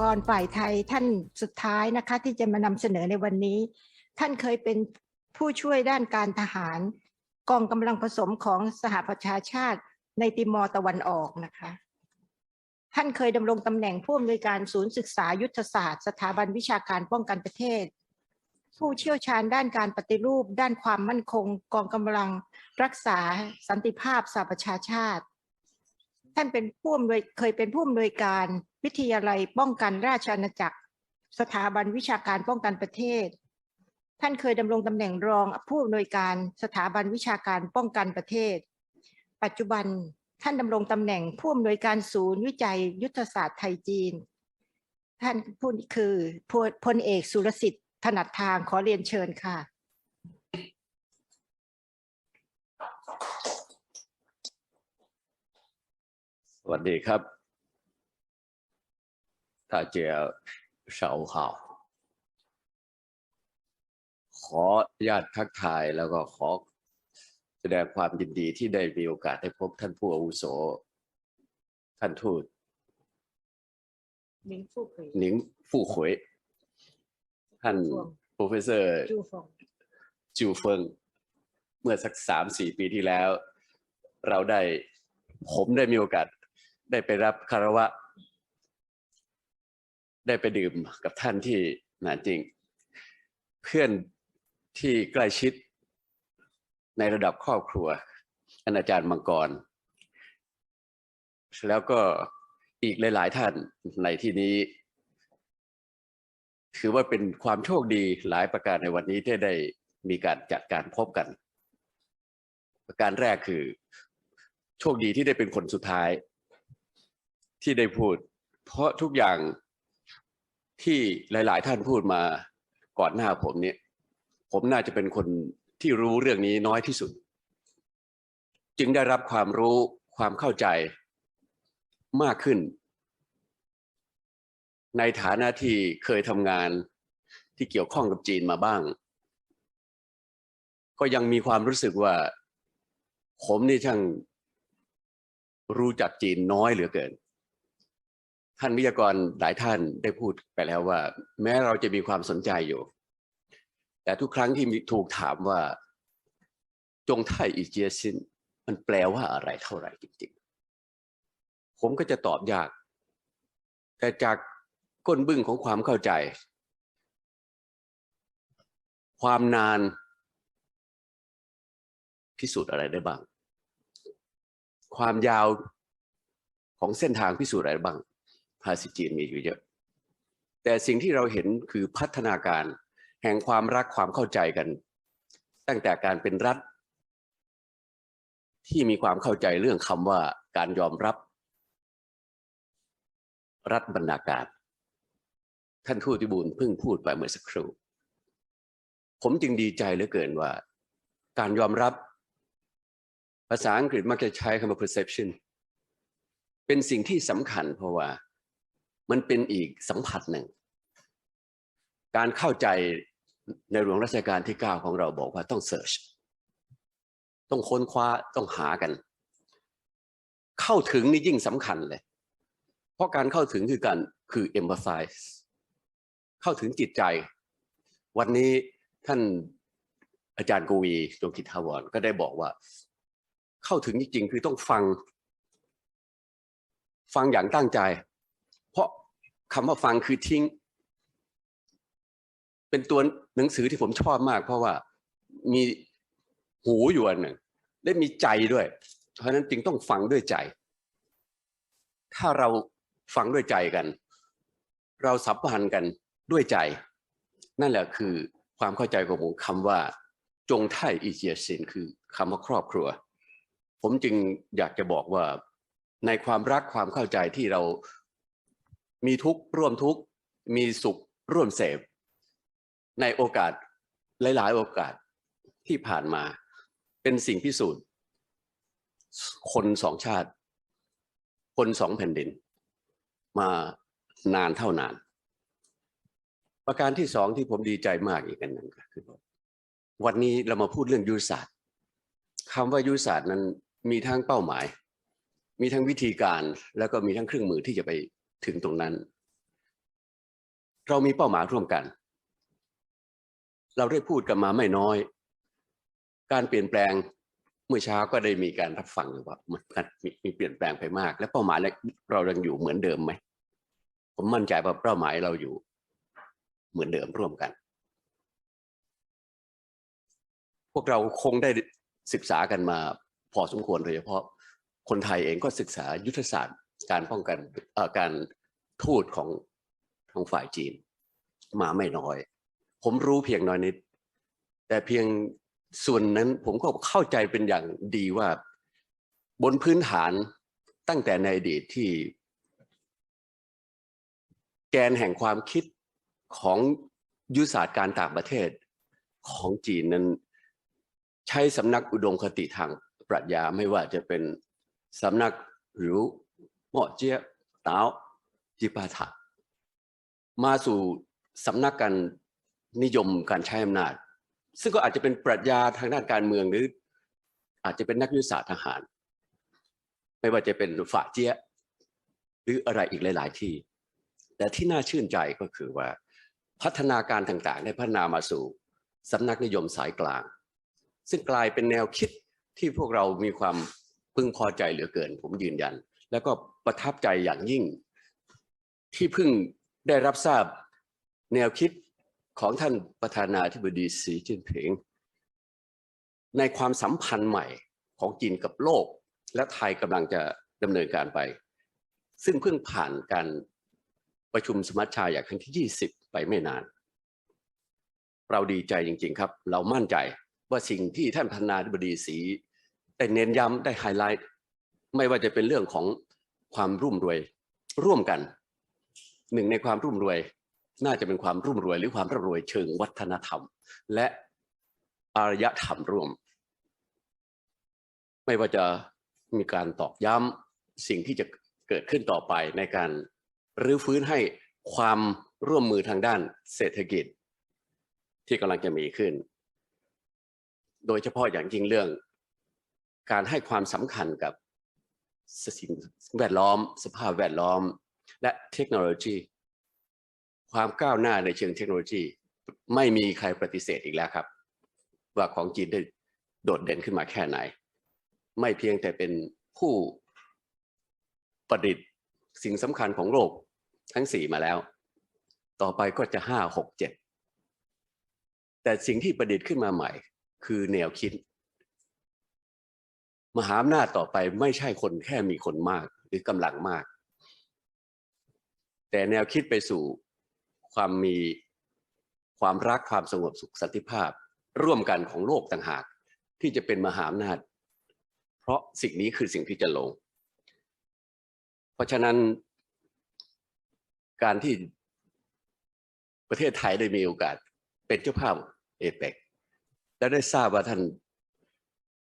กรฝ่ายไทยท่านสุดท้ายนะคะ ที่จะมานำเสนอในวันนี้ ท่านเคยเป็นผู้ช่วยด้านการทหาร กองกำลังผสมของสหประชาชาติในติมอร์ตะวันออกนะคะ ท่านเคยดำรงตำแหน่งผู้อำนวยการศูนย์ศึกษายุทธศาสตร์ สถาบันวิชาการป้องกันประเทศ ผู้เชี่ยวชาญด้านการปฏิรูป ด้านความมั่นคง กองกำลังรักษาสันติภาพสหประชาชาติ ท่านเป็นผู้อำนวยเคยเป็นผู้อำนวยการวิทยาลัยป้องกันราชอาณาจักร สถาบันวิชาการป้องกันประเทศ ท่านเคยดำรงตำแหน่งรองผู้อำนวยการสถาบันวิชาการป้องกันประเทศ ปัจจุบันท่านดำรงตำแหน่งผู้อำนวยการศูนย์วิจัยยุทธศาสตร์ไทยจีน ท่านผู้คือพลพลเอกสุรสิทธิ์ถนัดทางขอเรียนเชิญค่ะ วัสดีครับ大家上午好ขออนุญาตทักทายแล้วก็ขอแสดงความยินดีที่ได้มีโอกาสได้พบท่านผู้อาวุโส ท่านทูต หนิงฟู่เผย หนิงฟู่ขวยท่าน ฟ่วง professor จูฟง จิวเฟิง เมื่อสักสามสี่ปีที่แล้ว เราได้ผมได้มีโอกาส ได้ไปรับคารวะ ได้ไปดื่มกับท่านที่หนาจริง เพื่อนที่ใกล้ชิดในระดับครอบครัวอาอาจารย์มังกร แล้วก็อีกหลาย ๆ ท่านในที่นี้ ถือว่าเป็นความโชคดีหลายประการในวันนี้ที่ได้มีการจัดการพบกัน ประการแรกคือ โชคดีที่ได้เป็นคนสุดท้าย ที่ได้พูด เพราะทุกอย่างที่หลาย ๆ ท่านพูดมาก่อนหน้าผมเนี่ย ผมน่าจะเป็นคนที่รู้เรื่องนี้น้อยที่สุด จึงได้รับความรู้ความเข้าใจมากขึ้น ในฐานะที่เคยทำงานที่เกี่ยวข้องกับจีนมาบ้าง ก็ยังมีความรู้สึกว่า ผมนี่ช่างรู้จักจีนน้อยเหลือเกิน ท่านวิทยากรหลายท่านได้พูดไปแล้วว่า แม้เราจะมีความสนใจอยู่ แต่ทุกครั้งที่ถูกถามว่า จงไทยอีเจียซินมันแปลว่าอะไรเท่าไหร่จริงๆ ผมก็จะตอบยาก แต่จากก้นบึ้งของความเข้าใจ ความนานพิสูจน์อะไรได้บ้าง ความยาวของเส้นทางพิสูจน์อะไรบ้าง ภาษีจีนมีอยู่เยอะ แต่สิ่งที่เราเห็นคือพัฒนาการแห่งความรักความเข้าใจกัน ตั้งแต่การเป็นรัฐ ที่มีความเข้าใจเรื่องคำว่าการยอมรับ รัฐบรรณาการ ท่านทูติบูลเพิ่งพูดไปเมื่อสักครู่ ผมจึงดีใจเหลือเกินว่า การยอมรับ ภาษาอังกฤษมักจะใช้คำว่า perception เป็นสิ่งที่สำคัญเพราะว่า มันเป็นอีกสัมผัสหนึ่ง การเข้าใจในหลวงรัชกาลที่ 9 ของเราบอกว่าต้อง search ต้องค้นคว้าต้องหากัน เข้าถึงนี่ยิ่งสำคัญเลย เพราะการเข้าถึงคือการคือ empathize เข้าถึงจิตใจ วันนี้ท่านอาจารย์กวีดวงกิจทาวรก็ได้บอกว่า เข้าถึงจริงๆคือต้องฟัง ฟังอย่างตั้งใจ เพราะ คำว่าฟังคือทิ้ง เป็นตัวหนังสือที่ผมชอบมาก เพราะว่ามีหูอยู่อันหนึ่งได้มีใจด้วย เพราะฉะนั้นจึงต้องฟังด้วยใจ ถ้าเราฟังด้วยใจกัน เราสัมพันธ์กันด้วยใจ นั่นแหละคือความเข้าใจของผมคำว่า จงไท่อีเจียสินคือคำว่าครอบครัว ผมจึงอยากจะบอกว่าในความรักความเข้าใจที่เรา มีทุกข์ร่วมทุกข์มีสุขร่วมเสพ ในโอกาสหลาย ๆ โอกาสที่ผ่านมา เป็นสิ่งพิสูจน์ คนสองชาติ คนสองแผ่นดิน มานานเท่านาน ประการที่สองที่ผมดีใจมากอีกอันหนึ่งก็คือวันนี้เรามาพูดเรื่องยุทธศาสตร์คำว่ายุทธศาสตร์นั้นมีทั้งเป้าหมาย มีทั้งวิธีการแล้วก็มีทั้งเครื่องมือที่จะไป ถึงตรงนั้น เรามีเป้าหมายร่วมกัน เราได้พูดกันมาไม่น้อย การเปลี่ยนแปลงเมื่อเช้าก็ได้มีการรับฟังว่ามันมีมีเปลี่ยนแปลงไปมาก และเป้าหมายเรายังอยู่เหมือนเดิมไหมผมมั่นใจว่าเป้าหมายเราอยู่ เหมือนเดิมร่วมกัน พวกเราคงได้ศึกษากันมาพอสมควรโดยเฉพาะคนไทยเองก็ศึกษายุทธศาสตร์ การป้องกันการทูตของทางฝ่ายจีน มาไม่น้อย ผมรู้เพียงน้อยนิด แต่เพียงส่วนนั้นผมก็เข้าใจเป็นอย่างดีว่า บนพื้นฐานตั้งแต่ในอดีตที่ แกนแห่งความคิดของยุทธศาสตร์การต่างประเทศของจีนนั้น ใช้สำนักอุดมคติทางปรัชญาไม่ว่าจะเป็นสำนักหรือ หม่อเจี้ยเต้าจิปาถะมาสู่สำนักการนิยมการใช้อำนาจ ซึ่งก็อาจจะเป็นปรัชญาทางด้านการเมืองหรือ อาจจะเป็นนักยุทธศาสตร์ทหาร ไม่ว่าจะเป็นฝ่าเจี้ยหรืออะไรอีกหลาย ๆ ที่ แต่ที่น่าชื่นใจก็คือว่า พัฒนาการต่าง ๆ ได้พัฒนามาสู่สำนักนิยมสายกลาง ซึ่งกลายเป็นแนวคิดที่พวกเรามีความพึงพอใจเหลือเกิน ผมยืนยัน แล้วก็ประทับใจอย่างยิ่ง ที่เพิ่งได้รับทราบแนวคิดของท่านประธานาธิบดีสีจิ้นผิง ในความสัมพันธ์ใหม่ของจีนกับโลก และไทยกำลังจะดำเนินการไป ซึ่งเพิ่งผ่านการประชุมสมัชชาอย่างครั้งที่ 20 ไปไม่นาน เราดีใจจริง ๆ ครับ เรามั่นใจว่าสิ่งที่ท่านประธานาธิบดีสีได้เน้นย้ำได้ไฮไลท์ ไม่ว่าจะเป็นเรื่องของความรุ่มรวย ร่วมกัน หนึ่งในความรุ่มรวย น่าจะเป็นความรุ่มรวย หรือความร่ำรวยเชิงวัฒนธรรม และอารยธรรมร่วม ไม่ว่าจะมีการตอกย้ำสิ่งที่จะเกิดขึ้นต่อไปในการรื้อฟื้นให้ความร่วมมือทางด้านเศรษฐกิจ ที่กำลังจะมีขึ้น โดยเฉพาะอย่างยิ่งเรื่องการให้ความสำคัญกับ สิ่งแวดล้อม สภาพแวดล้อม และเทคโนโลยี ความก้าวหน้าในเชิงเทคโนโลยี ไม่มีใครปฏิเสธอีกแล้วครับ ว่าของจีนได้โดดเด่นขึ้นมาแค่ไหน ไม่เพียงแต่เป็นผู้ประดิษฐ์สิ่งสำคัญของโลกทั้งสี่มาแล้ว ต่อไปก็จะห้าหกเจ็ดแต่สิ่งที่ประดิษฐ์ขึ้นมาใหม่ คือแนวคิด มหาอำนาจต่อไปไม่ใช่คนแค่มีคนมากหรือกำลังมาก แต่แนวคิดไปสู่ความมีความรักความสงบสุขสันติภาพ ร่วมกันของโลกต่างหาก ที่จะเป็นมหาอำนาจ เพราะสิ่งนี้คือสิ่งที่จะลง เพราะฉะนั้น การที่ประเทศไทยได้มีโอกาสเป็นเจ้าภาพเอเปกและได้ทราบว่าท่าน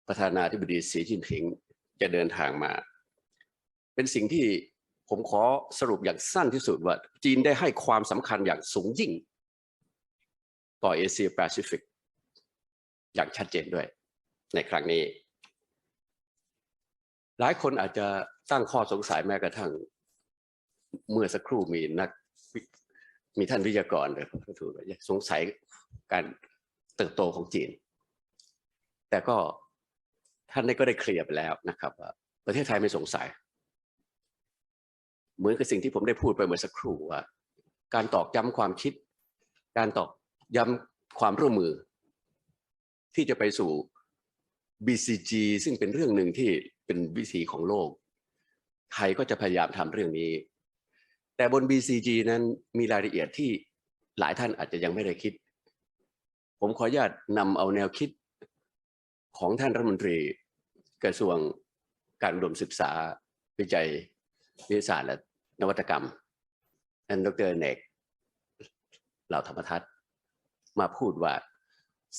ประธานาธิบดีสีจิ้นผิงจะเดินทางมา เป็นสิ่งที่ผมขอสรุปอย่างสั้นที่สุดว่า จีนได้ให้ความสำคัญอย่างสูงยิ่ง ต่อเอเชียแปซิฟิกอย่างชัดเจนด้วย ในครั้งนี้ หลายคนอาจจะตั้งข้อสงสัยแม้กระทั่ง เมื่อสักครู่มีนักมีท่านวิทยากรเลยถูกสงสัยการเติบโตของจีน แต่ก็ ท่านได้ก็ได้เคลียร์ไปแล้วนะครับว่าประเทศไทยไม่สงสัย เหมือนกับสิ่งที่ผมได้พูดไปเมื่อสักครู่ว่าการตอกย้ำความคิด การตอกย้ำความร่วมมือ ที่จะไปสู่ BCG ซึ่งเป็นเรื่องหนึ่งที่เป็นวิธีของโลก ไทยก็จะพยายามทำเรื่องนี้ แต่บน BCG นั้นมีรายละเอียดที่หลายท่านอาจจะยังไม่ได้คิด ผมขออนุญาตนำเอาแนวคิด ของท่านรัฐมนตรีกระทรวงการอุดมศึกษาวิจัยวิทยาศาสตร์และนวัตกรรมท่านดรเนกเหล่าธรรมทัศน์มาพูดว่า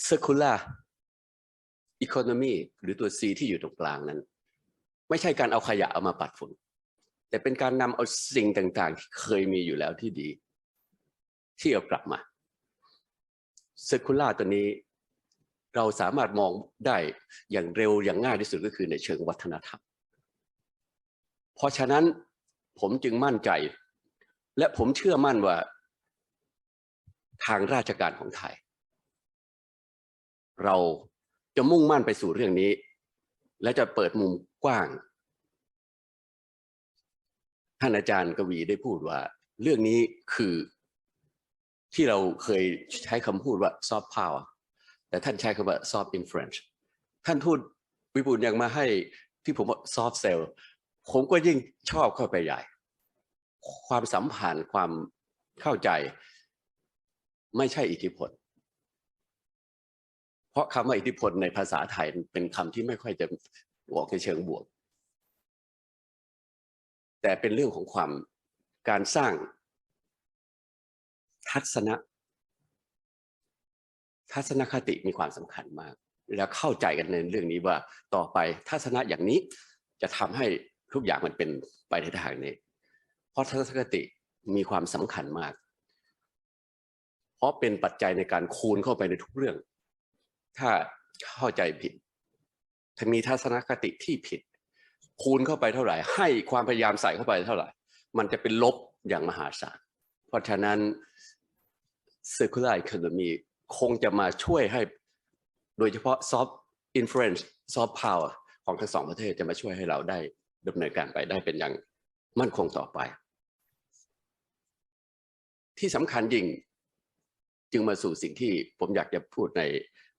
circular economy หรือตัว C ที่อยู่ตรงกลางนั้น ไม่ใช่การเอาขยะเอามาปัดฝุ่นแต่เป็นการนำเอาสิ่งต่างๆ ที่เคยมีอยู่แล้วที่ดี ที่เอากลับมา circular ตัวนี้ เราสามารถมองได้อย่างเร็วอย่างง่ายที่สุดก็คือในเชิงวัฒนธรรม เพราะฉะนั้นผมจึงมั่นใจ และผมเชื่อมั่นว่า ทางราชการของไทย เราจะมุ่งมั่นไปสู่เรื่องนี้ และจะเปิดมุมกว้าง ท่านอาจารย์กวีได้พูดว่า เรื่องนี้คือที่เราเคยใช้คำพูดว่า soft power แต่ท่านใช้คำว่า soft influence ท่านทูตวิบูลย์ยังมาให้ที่ผมว่า soft sell ผมก็ยิ่งชอบเข้าไปใหญ่ ความสัมพันธ์ความเข้าใจ ไม่ใช่อิทธิพล เพราะคำว่าอิทธิพลในภาษาไทยเป็นคำที่ไม่ค่อยจะบอกในเชิงบวก แต่เป็นเรื่องของความการสร้างทัศนะ ทัศนคติมีความสำคัญมาก แล้วเข้าใจกันในเรื่องนี้ว่าต่อไปทัศนะอย่างนี้จะทำให้ทุกอย่างมันเป็นไปในทางนี้ เพราะทัศนคติมีความสำคัญมาก เพราะเป็นปัจจัยในการคูณเข้าไปในทุกเรื่อง ถ้าเข้าใจผิด ถ้ามีทัศนคติที่ผิด คูณเข้าไปเท่าไหร่ ให้ความพยายามใส่เข้าไปเท่าไหร่ มันจะเป็นลบอย่างมหาศาล เพราะฉะนั้น circular economy คงจะมาช่วยให้โดยเฉพาะ soft influence soft power ของทั้งสองประเทศจะมาช่วยให้เราได้ดำเนินการไปได้เป็นอย่างมั่นคงต่อไป ที่สำคัญยิ่งจึงมาสู่สิ่งที่ผมอยากจะพูดใน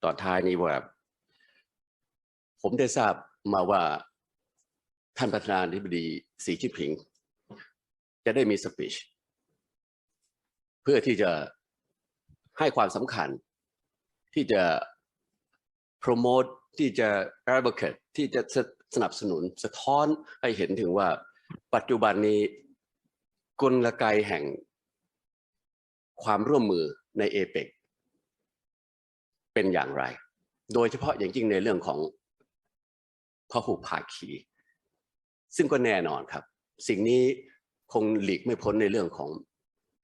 ตอนท้ายนี้ว่า ผมได้ทราบมาว่าท่านประธานาธิบดีสีจิ้นผิง จะได้มีสปีชเพื่อที่จะ ให้ความสำคัญ ที่จะ promote ที่จะ advocate ที่จะสนับสนุนสะท้อนให้เห็นถึงว่า ปัจจุบันนี้กลไกแห่งความร่วมมือในเอเปกเป็นอย่างไร โดยเฉพาะอย่างยิ่งในเรื่องของพหุภาคี ซึ่งก็แน่นอนครับ สิ่งนี้คงหลีกไม่พ้นในเรื่องของ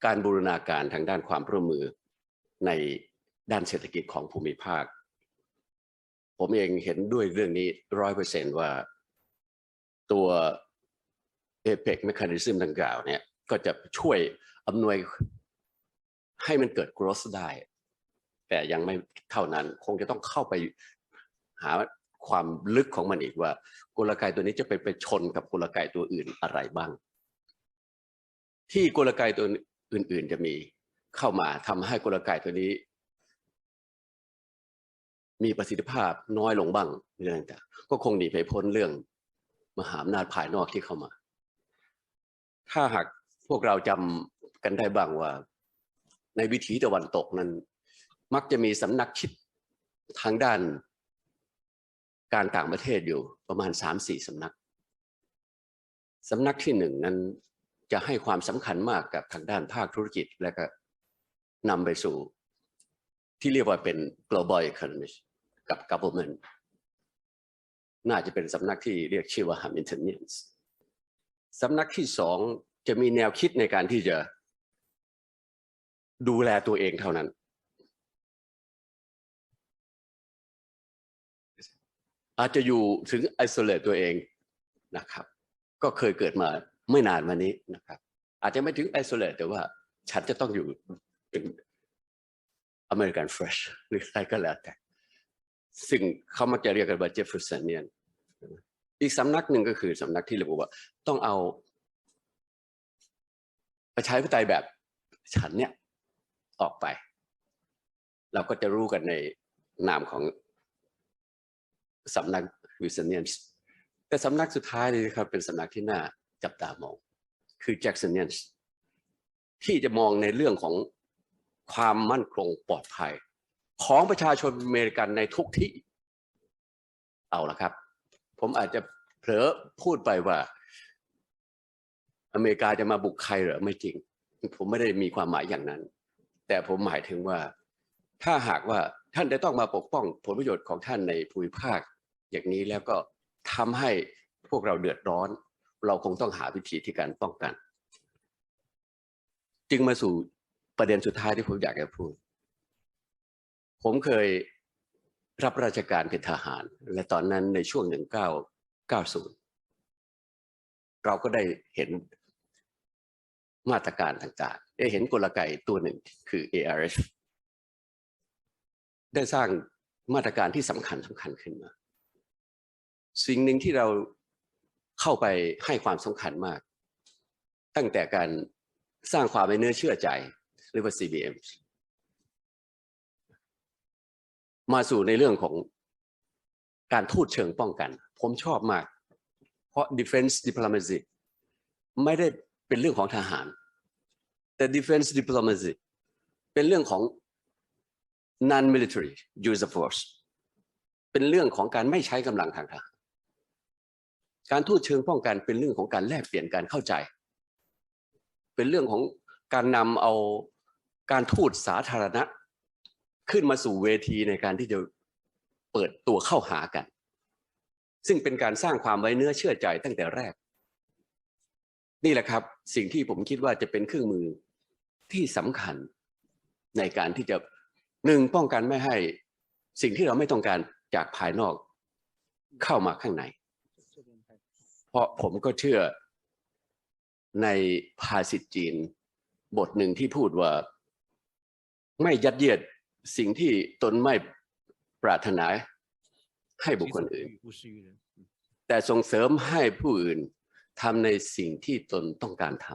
การบูรณาการทางด้านความร่วมมือ ในด้านเศรษฐกิจของภูมิภาค ผมเองเห็นด้วยเรื่องนี้ร้อยเปอร์เซนว่าตัวเอเปกเมคานิซึมดังกล่าวเนี่ยก็จะช่วยอำนวยให้มันเกิด growth ได้ แต่ยังไม่เท่านั้นคงจะต้องเข้าไปหาความลึกของมันอีกว่ากลไกตัวนี้จะไปไปชนกับกลไกตัวอื่นอะไรบ้าง ที่กลไกตัวอื่น ๆ จะมี เข้ามาทำให้กลไกตัวนี้ มีประสิทธิภาพน้อยลงบ้างเรื่องต่างก็คงหนีไปพ้นเรื่องมหาอำนาจภายนอกที่เข้ามา ถ้าหากพวกเราจำกันได้บ้างว่า ในวิถีตะวันตกนั้น มักจะมีสำนักคิดทางด้านการต่างประเทศอยู่ประมาณสามสี่สำนัก สำนักที่หนึ่งนั้นจะให้ความสำคัญมากกับทางด้านภาคธุรกิจและก็ นำไปสู่ที่เรียกว่าเป็น global economy กับ government น่าจะเป็นสำนักที่เรียกชื่อว่า Hamiltonians สำนักที่สองจะมีแนวคิดในการที่จะดูแลตัวเองเท่านั้น อาจจะอยู่ถึง isolate ตัวเองนะครับ ก็เคยเกิดมาไม่นานมานี้นะครับ อาจจะไม่ถึง isolate แต่ว่าฉันจะต้องอยู่ เป็น American Fresh หรืออะไรก็แล้วแต่ ซึ่งเขามักจะเรียกกันว่า Jeffersonian อีกสำนักหนึ่งก็คือสำนักที่เรียกว่า ต้องเอาประชาธิปไตยแบบฉันเนี่ยออกไป เราก็จะรู้กันในนามของสำนักวิสเนียนแต่สำนักสุดท้ายนี่ครับ เป็นสำนักที่น่าจับตามอง คือแจ็กสันเนียนที่จะมองในเรื่องของ ความมั่นคงปลอดภัย ของประชาชนอเมริกันในทุกที่ เอาละครับ ผมอาจจะเผลอพูดไปว่า อเมริกาจะมาบุกใครเหรอไม่จริง ผมไม่ได้มีความหมายอย่างนั้น แต่ผมหมายถึงว่า ถ้าหากว่าท่านจะต้องมาปกป้องผลประโยชน์ของท่านในภูมิภาค อย่างนี้แล้วก็ทำให้พวกเราเดือดร้อน เราคงต้องหาวิธีที่การป้องกัน จึงมาสู่ ประเด็นสุดท้ายที่ผมอยากจะพูด ผมเคยรับราชการเป็นทหาร และตอนนั้นในช่วง 1990 เราก็ได้เห็นมาตรการต่างได้เห็นกลไกตัวหนึ่งคือ ARS ได้สร้างมาตรการที่สำคัญสำคัญขึ้นมา สิ่งหนึ่งที่เราเข้าไปให้ความสำคัญมาก ตั้งแต่การสร้างความไว้เนื้อเชื่อใจ เรียกว่า CBM มาสู่ในเรื่องของการทูตเชิงป้องกัน ผมชอบมาก เพราะ defense diplomacy ไม่ได้เป็นเรื่องของทหาร แต่ defense diplomacy เป็นเรื่องของ non military use of force เป็นเรื่องของการไม่ใช้กำลังทางทหารการทูตเชิงป้องกันเป็นเรื่องของการแลกเปลี่ยนการเข้าใจ เป็นเรื่องของการนำเอา การทูตสาธารณะ ขึ้นมาสู่เวทีในการที่จะเปิดตัวเข้าหากัน ซึ่งเป็นการสร้างความไว้เนื้อเชื่อใจตั้งแต่แรก นี่แหละครับ สิ่งที่ผมคิดว่าจะเป็นเครื่องมือที่สำคัญในการที่จะหนึ่งป้องกันไม่ให้สิ่งที่เราไม่ต้องการจากภายนอกเข้ามาข้างใน เพราะผมก็เชื่อในภาษิตจีน บทหนึ่งที่พูดว่า ไม่ยัดเยียดสิ่งที่ตนไม่ปรารถนาให้บุคคลอื่น แต่ส่งเสริมให้ผู้อื่นทำในสิ่งที่ตนต้องการท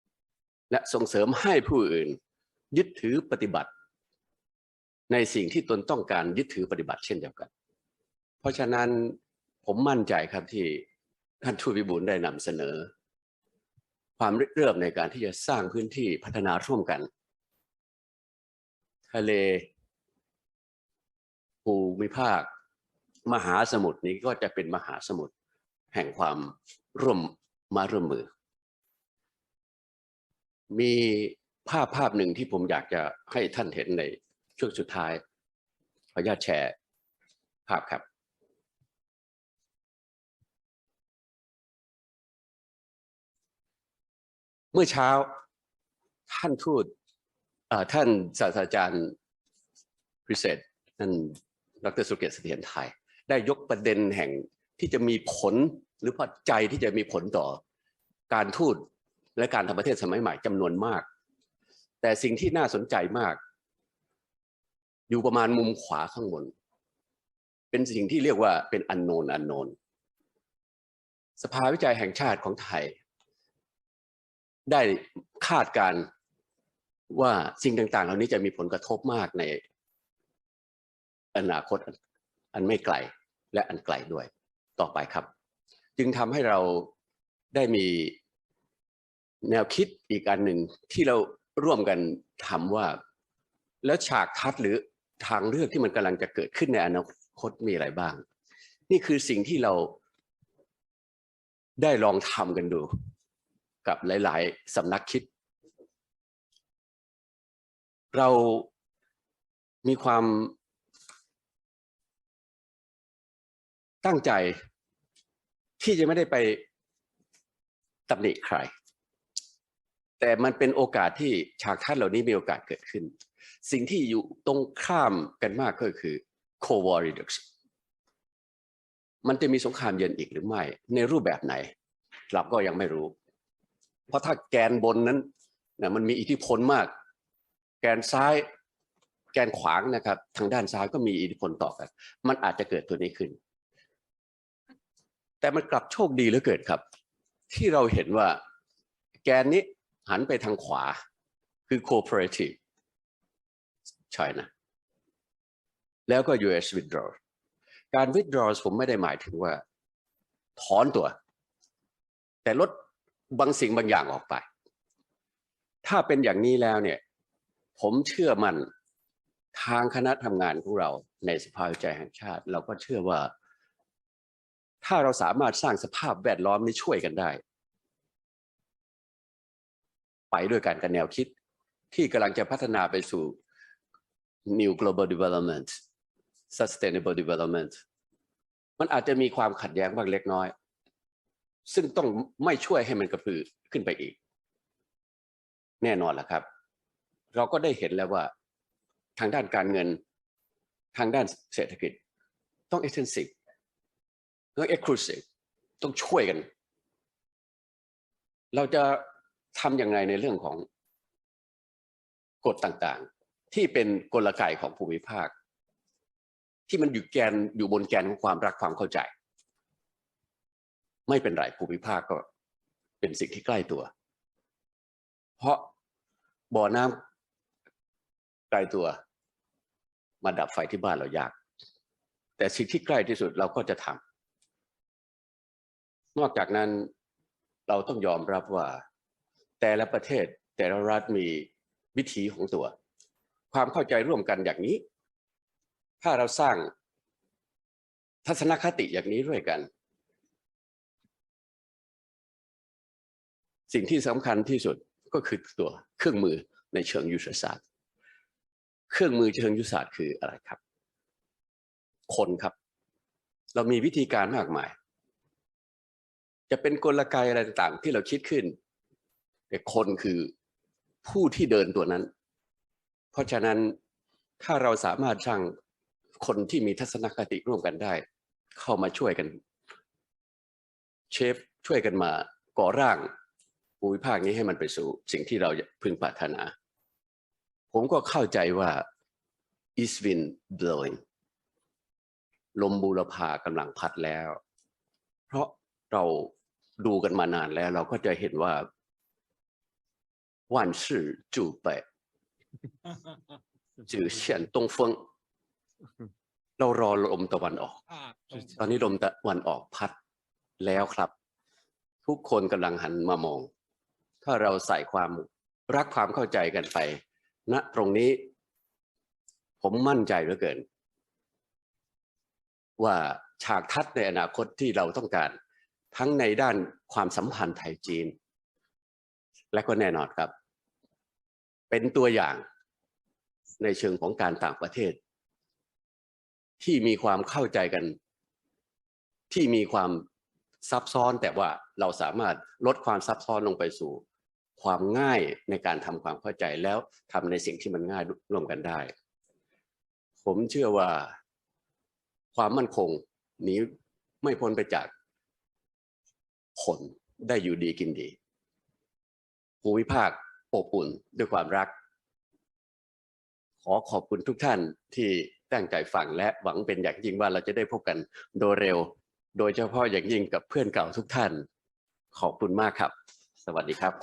ำและส่งเสริมให้ผู้อื่น ยึดถือปฏิบัติ ในสิ่งที่ตนต้องการยึดถือปฏิบัติเช่นเดียวกัน เพราะฉะนั้นผมมั่นใจครับที่ท่านทูตวิบูลได้นำเสนอ ความริเริ่มในการที่จะสร้างพื้นที่พัฒนาร่วมกัน ทะเล ภูมิภาค มหาสมุทรนี้ก็จะเป็นมหาสมุทรแห่งความร่วมมาร่วมมือ มีภาพภาพหนึ่งที่ผมอยากจะให้ท่านเห็นในช่วงสุดท้าย ขออนุญาตแชร์ภาพครับเมื่อเช้าท่านทูต ท่านศาสตราจารย์พิเศษท่านดรสุเกียรติเสถียรไทย ได้ยกประเด็นแห่งที่จะมีผลหรือปัจจัยที่จะมีผลต่อการทูตและการทำประเทศสมัยใหม่จำนวนมาก แต่สิ่งที่น่าสนใจมาก อยู่ประมาณมุมขวาข้างบน เป็นสิ่งที่เรียกว่าเป็นอันโนนอันโนนสภาวิจัยแห่งชาติของไทย ได้คาดการ ว่าสิ่งต่าง ๆ เหล่านี้จะมีผลกระทบมากในอนาคตอันไม่ไกลและอันไกลด้วยต่อไปครับ จึงทำให้เราได้มีแนวคิดอีกอันหนึ่งที่เราร่วมกันทำว่า แล้วฉากทัศหรือทางเลือกที่มันกำลังจะเกิดขึ้นในอนาคตมีอะไรบ้าง นี่คือสิ่งที่เราได้ลองทำกันดู กับหลาย ๆสำนักคิด เรามีความตั้งใจที่จะไม่ได้ไปตำหนิใคร แต่มันเป็นโอกาสที่ฉากทัศน์เหล่านี้มีโอกาสเกิดขึ้น สิ่งที่อยู่ตรงข้ามกันมากก็คือ co-war reduction มันจะมีสงครามเย็นอีกหรือไม่ ในรูปแบบไหน เราก็ยังไม่รู้ เพราะถ้าแกนบนนั้นนะมันมีอิทธิพลมาก แกนซ้ายแกนขวางนะครับ ทางด้านซ้ายก็มีอิทธิพลต่อกัน มันอาจจะเกิดตัวนี้ขึ้น แต่มันกลับโชคดีเหลือเกินครับ ที่เราเห็นว่าแกนนี้หันไปทางขวา คือ cooperative China แล้วก็ US withdrawal การ withdrawal ผมไม่ได้หมายถึงว่า ถอนตัว แต่ลดบางสิ่งบางอย่างออกไป ถ้าเป็นอย่างนี้แล้วเนี่ย ผมเชื่อมันทางคณะทำงานของเราในสภาวิจัยแห่งชาติ เราก็เชื่อว่า ถ้าเราสามารถสร้างสภาพแวดล้อมนี้ช่วยกันได้ ไปด้วยกันกับแนวคิดที่กำลังจะพัฒนาไปสู่ New Global Development Sustainable Development มันอาจจะมีความขัดแย้งบ้างเล็กน้อย ซึ่งต้องไม่ช่วยให้มันกระพือขึ้นไปอีก แน่นอนล่ะครับ เราก็ได้เห็นแล้วว่าทางด้านการเงินทางด้านเศรษฐกิจ ต้อง extensive ต้อง exclusive ต้องช่วยกัน เราจะทำอย่างไรในเรื่องของกฎต่างๆ ที่เป็นกลไกของภูมิภาค ที่มันอยู่แกนอยู่บนแกนของความรักความเข้าใจ ไม่เป็นไรภูมิภาคก็เป็นสิ่งที่ใกล้ตัว เพราะบ่อน้ำ ไกลตัว มาดับไฟที่บ้านเรายาก แต่สิ่งที่ใกล้ที่สุดเราก็จะทำนอกจากนั้นเราต้องยอมรับว่า แต่ละประเทศแต่ละรัฐมีวิถีของตัว ความเข้าใจร่วมกันอย่างนี้ ถ้าเราสร้างทัศนคติอย่างนี้ด้วยกัน สิ่งที่สำคัญที่สุดก็คือตัวเครื่องมือในเชิงยุทธศาสตร์ เครื่องมือเชิงยุทธศาสตร์คืออะไรครับ คนครับ เรามีวิธีการมากมาย จะเป็นกลไกอะไรต่างๆ ที่เราคิดขึ้น แต่คนคือผู้ที่เดินตัวนั้น เพราะฉะนั้นถ้าเราสามารถสร้างคนที่มีทัศนคติร่วมกันได้ เข้ามาช่วยกัน เชฟช่วยกันมาก่อร่างภูมิภาคนี้ให้มันไปสู่ สิ่งที่เราพึงปรารถนา ผมก็เข้าใจว่า east wind blowing ลมบูรพากำลังพัดแล้ว เพราะเราดูกันมานานแล้ว เราก็จะเห็นว่า万事就备只现东风เรารอลมตะวันออก 啊， ตอนนี้ลมตะวันออกพัดแล้วครับ ทุกคนกำลังหันมามอง ถ้าเราใส่ความรักความเข้าใจกันไป ณตรงนี้ ผมมั่นใจเหลือเกิน ว่าฉากทัศน์ในอนาคตที่เราต้องการ ทั้งในด้านความสัมพันธ์ไทยจีน และก็แน่นอนครับ เป็นตัวอย่างในเชิงของการต่างประเทศ ที่มีความเข้าใจกัน ที่มีความซับซ้อนแต่ว่าเราสามารถลดความซับซ้อนลงไปสู่ ความง่ายในการทำความเข้าใจแล้วทำในสิ่งที่มันง่ายร่วมกันได้ ผมเชื่อว่าความมั่นคงนี้ไม่พ้นไปจากคนได้อยู่ดีกินดี ภูมิภาคอบอุ่นด้วยความรัก ขอขอบคุณทุกท่านที่ตั้งใจฟังและหวังเป็นอย่างยิ่งว่าเราจะได้พบกันโดยเร็ว โดยเฉพาะอย่างยิ่งกับเพื่อนเก่าทุกท่าน ขอบคุณมากครับ วัสดีครับ